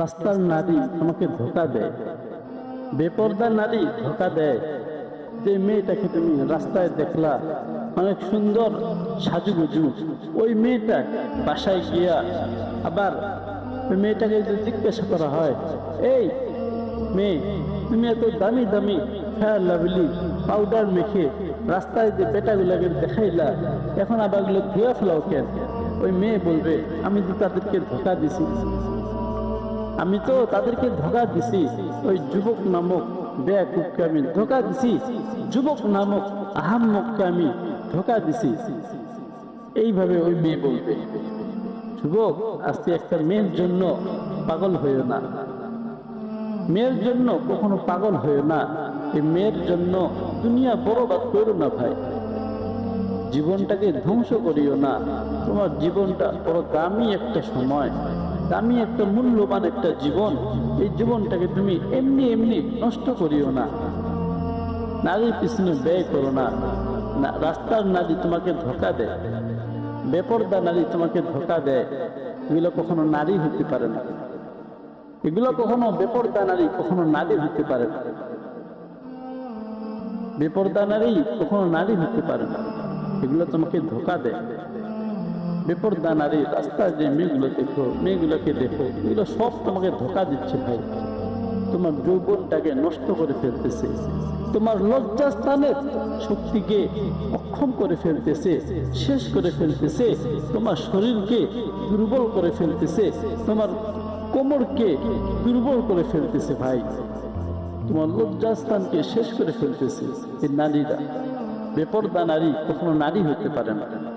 রাস্তার নারী তোমাকে ধোকা দেয়। বেপর্দা নারী ধোকা দেয়। যে মেয়েটাকে তুমি রাস্তায় দেখলা, অনেক সুন্দর সাজুগুজু। ওই মেয়েটা বাসায় গিয়া আবার মেয়েটাকে যদি জিজ্ঞাসা করা হয়, এই মেয়ে, তুমি এত দামি দামি ফেয়ার লাভলি পাউডার মেখে রাস্তায় যে বেটাগুলোকে দেখাইলা, এখন আবারগুলো ধুয়ে ফেলাও কেন? ওই মেয়ে বলবে, আমি তো তাদেরকে ধোকা দিছি আমি তো তাদেরকে ধোকা দিছি। ওই যুবক নামক বেয়াকুবকে আমি ধোকা দিছি। যুবক নামক আহাম্মককে আমি ধোকা দিছি। এইভাবে ওই মেয়ে বলবে, যুবক, আজকে একটা মেয়ের জন্য পাগল হইও না। মেয়ের জন্য কখনো পাগল হইও না। এই মেয়ের জন্য দুনিয়া বরবাদ করো না ভাই। জীবনটাকে ধ্বংস করিও না। তোমার জীবনটা বড় দামি একটা সময়। দামি একটা মূল্যবান একটা জীবন, এই জীবনটাকে তুমি এমনি এমনি নষ্ট করিও না। নারীর পিছনে ব্যয় করো না, রাস্তার নারী তোমাকে ধোকা দেয়। বেপর্দা নারী তোমাকে ধোকা দেয়। এগুলো কখনো নারী হতে পারে না। এগুলো কখনো বেপর্দা নারী কখনো নারী হতে পারে না। বেপর্দা নারী কখনো নারী হতে পারে না। এগুলো তোমাকে ধোকা দেয়। বেপর্দা নারী যে মেয়েগুলো দেখো, মেয়েগুলোকে দেখো, এগুলো সব তোমাকে ধোকা দিচ্ছে ভাই। তোমার যৌবনটাকে নষ্ট করে ফেলতেছে। তোমার শক্তিকে অক্ষম করে ফেলতেছে, শেষ করে ফেলতেছে। তোমার শরীরকে দুর্বল করে ফেলতেছে। তোমার কোমরকে দুর্বল করে ফেলতেছে ভাই। তোমার লজ্জাস্থানকে শেষ করে ফেলতেছে। এই নারীরা, বেপর্দা নারী কখনো নারী হতে পারে না।